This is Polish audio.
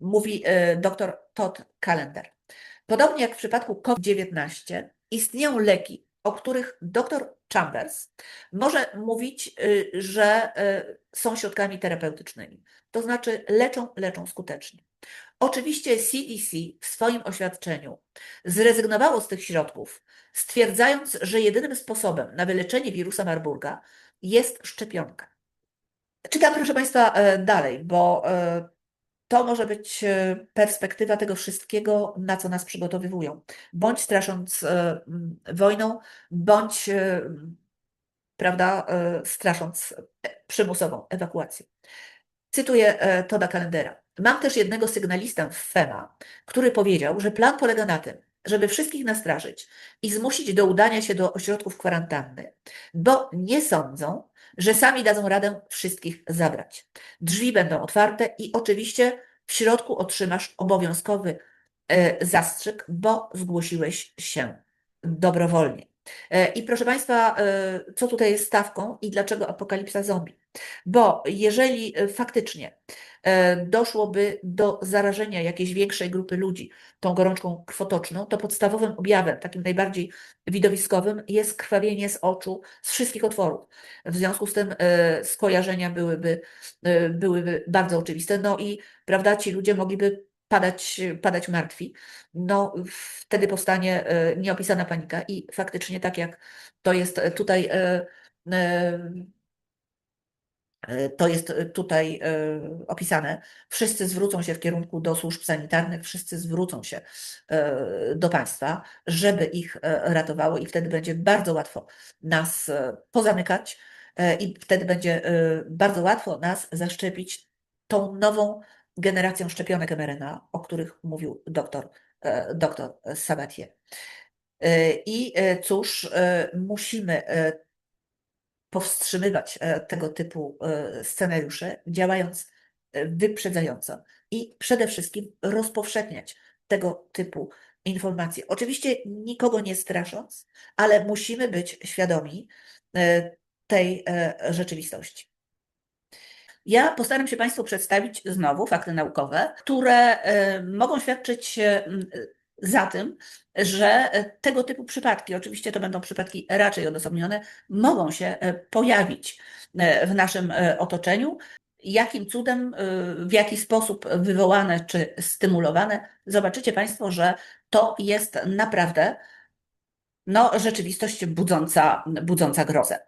mówi e, dr Todd Callender. Podobnie jak w przypadku COVID-19 istnieją leki, o których dr Chambers może mówić, y, że y, są środkami terapeutycznymi. To znaczy leczą, leczą skutecznie. Oczywiście CDC w swoim oświadczeniu zrezygnowało z tych środków, stwierdzając, że jedynym sposobem na wyleczenie wirusa Marburga jest szczepionka. Czytam, proszę Państwa, e, dalej, bo e, to może być e, perspektywa tego wszystkiego, na co nas przygotowywują. Bądź strasząc e, wojną, bądź e, prawda, strasząc przymusową ewakuację. Cytuję Toda Kalendera. Mam też jednego sygnalistę w FEMA, który powiedział, że plan polega na tym, żeby wszystkich nastraszyć i zmusić do udania się do ośrodków kwarantanny, bo nie sądzą, że sami dadzą radę wszystkich zabrać. Drzwi będą otwarte i oczywiście w środku otrzymasz obowiązkowy e, zastrzyk, bo zgłosiłeś się dobrowolnie. E, I proszę Państwa, e, co tutaj jest stawką i dlaczego apokalipsa zombie? Bo jeżeli e, faktycznie doszłoby do zarażenia jakiejś większej grupy ludzi tą gorączką krwotoczną, to podstawowym objawem, takim najbardziej widowiskowym, jest krwawienie z oczu, z wszystkich otworów. W związku z tym skojarzenia byłyby, byłyby bardzo oczywiste. No i prawda, ci ludzie mogliby padać, padać martwi. No, wtedy powstanie e, nieopisana panika i faktycznie tak jak to jest tutaj e, e, E, To jest tutaj opisane. Wszyscy zwrócą się w kierunku do służb sanitarnych, wszyscy zwrócą się do państwa, żeby ich ratowało, i wtedy będzie bardzo łatwo nas pozamykać, i wtedy będzie bardzo łatwo nas zaszczepić tą nową generacją szczepionek mRNA, o których mówił doktor, e, doktor Sabatier. E, I e, cóż, musimy powstrzymywać tego typu scenariusze, działając wyprzedzająco i przede wszystkim rozpowszechniać tego typu informacje. Oczywiście nikogo nie strasząc, ale musimy być świadomi tej rzeczywistości. Ja postaram się Państwu przedstawić znowu fakty naukowe, które e, mogą świadczyć za tym, że e, tego typu przypadki, oczywiście to będą przypadki raczej odosobnione, mogą się e, pojawić w naszym otoczeniu. Jakim cudem, w jaki sposób wywołane czy stymulowane, zobaczycie Państwo, że to jest naprawdę no, rzeczywistość budząca, budząca grozę.